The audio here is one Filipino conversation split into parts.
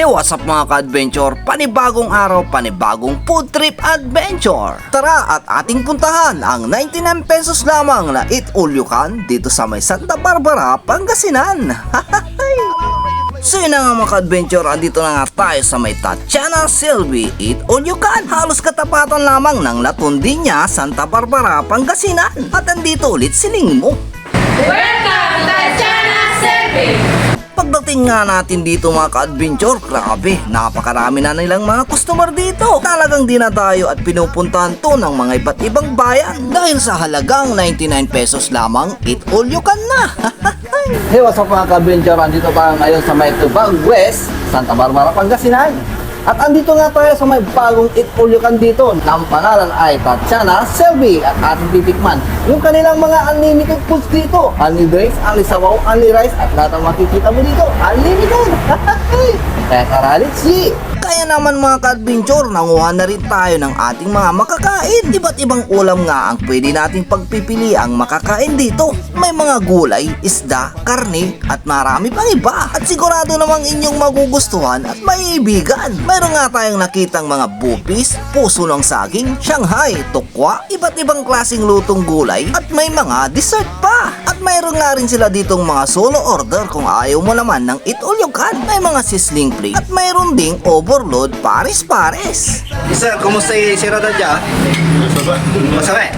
Hey, what's up mga ka-adventure? Panibagong araw, panibagong food trip adventure! Tara at ating puntahan ang 99 pesos lamang na Eat All You Can dito sa may Santa Barbara, Pangasinan! So yun na nga mga ka-adventure, andito na nga tayo sa may Tatiana Selby Eat All You Can. Halos katapatan lamang ng Latundinya, Santa Barbara, Pangasinan. At andito ulit si Lingmo. Welcome to Chana Selfie! Pagdating nga natin dito mga ka-adventure, grabe, napakarami na nilang mga customer dito. Talagang dinadayo at pinupuntahan to ng mga iba't ibang bayan. Dahil sa halagang 99 pesos lamang, it all you can na. Hey, what's up mga ka-adventure? Andito pa ngayon sa may Tubag West, Santa Barbara, Pangasinan. At andito nga tayo sa may bagong Can dito. Ang pangalan ay Tatiana Selby at ating titikman. Yung kanilang mga unlimited foods dito. Unli drinks, unli sabaw, unli rice at lahat ang makikita mo dito. Unlimited! Kaya tara, let's see! Kaya naman mga ka-adventure, nanguha na rin tayo ng ating mga makakain. Iba't ibang ulam nga ang pwede nating pagpipili ang makakain dito. May mga gulay, isda, karne, at marami pang iba. At sigurado namang inyong magugustuhan at maiibigan. Mayroon nga tayong nakitang mga bupis, puso ng saging, shanghai, tukwa, iba't ibang klasing lutong gulay, at may mga dessert pa. At mayroon nga rin sila ditong mga solo order kung ayaw mo naman ng eat all you can. May mga sizzling plate at mayroon ding overload pares-pares. Sir, kumusta yung sirada dyan? Masarap.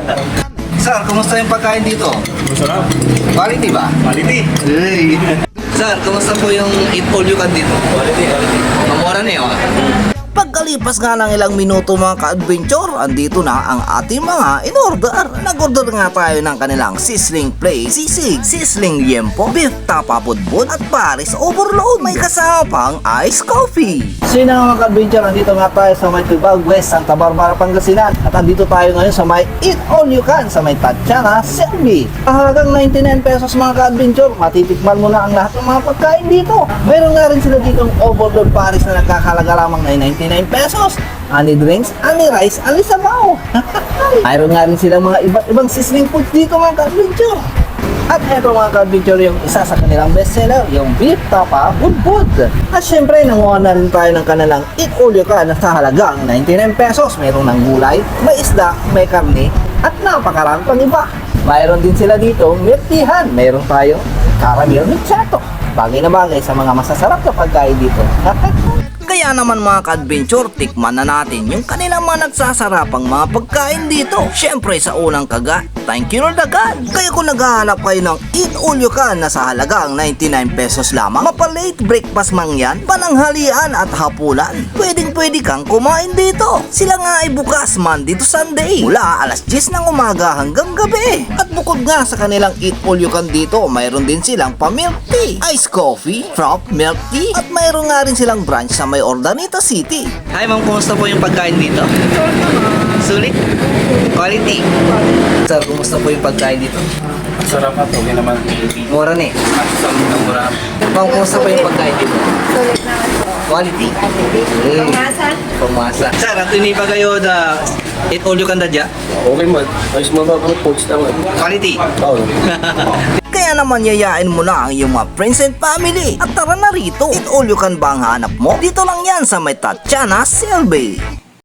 Sir, kumusta yung pagkain dito? Masarap. Quality ba? Quality. Hey. Sir, kumusta po yung eat all you can dito? Quality, quality. Mamura na yun. Pagkalipas nga ng ilang minuto mga ka-adventure, andito na ang ating mga in-order. Nag-order nga tayo ng kanilang sizzling plate, sisig, sizzling liempo, beef tapa budbud at paris overload. May kasama pang iced coffee. So yun na mga ka-adventure, andito nga tayo sa may Tubag West, Santa Barbara, Pangasinan. At andito tayo ngayon sa may Eat All You Can sa may Tatiana Selby. Halagang 99 pesos mga ka-adventure, matitikman mo na ang lahat ng mga pagkain dito. Mayroon nga rin sila ditong overload paris na nagkakalaga lamang ng 99 pesos. Ani drinks, ani rice, ani sabaw. Mayroon nga rin silang mga iba't ibang sizzling foods dito mga ka-adventure. At eto mga ka-adventure yung isa sa kanilang bestseller, yung Beef Tapa Budbud. At syempre, nanguha na rin tayo ng kanilang Eat All You Can na sa halagang 99 pesos. Mayroon ng gulay, may isda, may karne, at napakarami pang iba. Mayroon din sila dito, milk teahan. Mayroon tayo caramel mixato. Bagay na bagay sa mga masasarap na pagkain dito. Kaya naman mga ka-adventure, tikman na natin yung kanilang mga nagsasarapang mga pagkain dito. Siyempre sa unang kagat, thank you Lord agad. Kaya kung naghahanap kayo ng eat all you can na sa halagang 99 pesos lamang, mapa-late breakfast mang yan, pananghalian at hapulan, pwedeng pwede kang kumain dito. Sila nga ay bukas Monday to Sunday, mula alas 10 ng umaga hanggang gabi. At bukod nga sa kanilang eat all you can dito, mayroon din silang pa-milk tea, ice coffee, frap milk tea, at mayroon nga rin silang branch sa may Ordaneta City. Hi ma'am, kumusta po yung pagkain dito? Sulit? Quality? Sir, kumusta po yung pagkain dito? Sarap at okay naman. Mura ni. Mura. Ma'am, kumusta po yung pagkain dito? Sulit naman po. Quality? Mm. Pangasa? Pumasa. Sir, at ini pa kayo da eat all you can dadya? Okay man. Ayos mo ba kung foods naman? Quality? Oo. Kaya naman yayain mo na ang iyong mga friends and family. At tara na rito. Eat all you can ba ang hanap mo? Dito lang yan sa may Tatiana Selby.